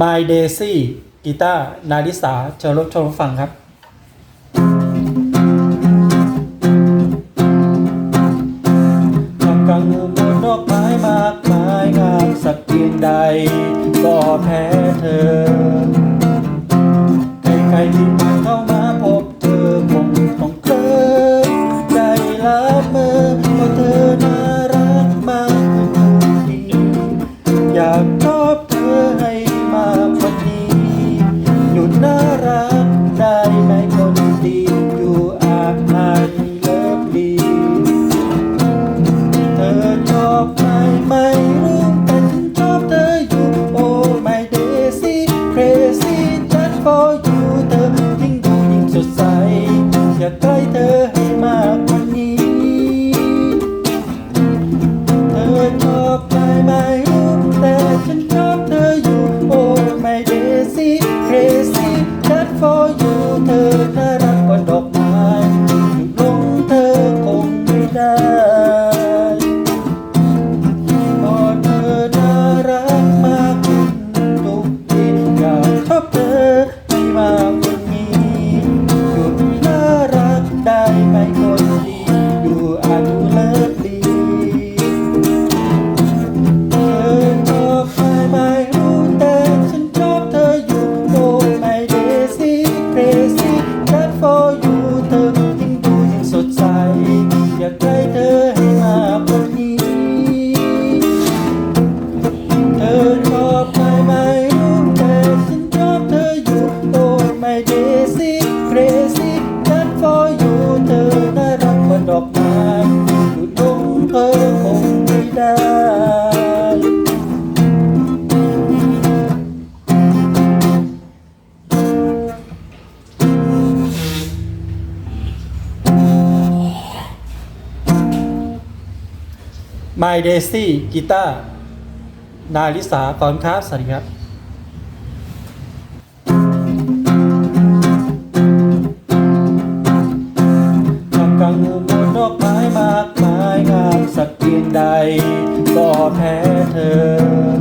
My Daisy กีตาร์นาริสาเชิญรับชมฟังครับกังงูบนอกไม้มากมายงามสักเพียงใด ก็แพ้เธอ for you เธอยิ่งดูยิ่งสดใส อยากใกล้เธอให้มากกว่านี้ เธอชอบใจไม่รู้แต่ฉันชอบเธออยู่ Oh my daisy crazy that for you เธอน่า bank holiday. My Daisy กีตาร์นาลิสาก่อนครับ สวัสดีครับกังงูบนดอกไม้มากมายงามสักเพียงใด ก็แพ้เธอ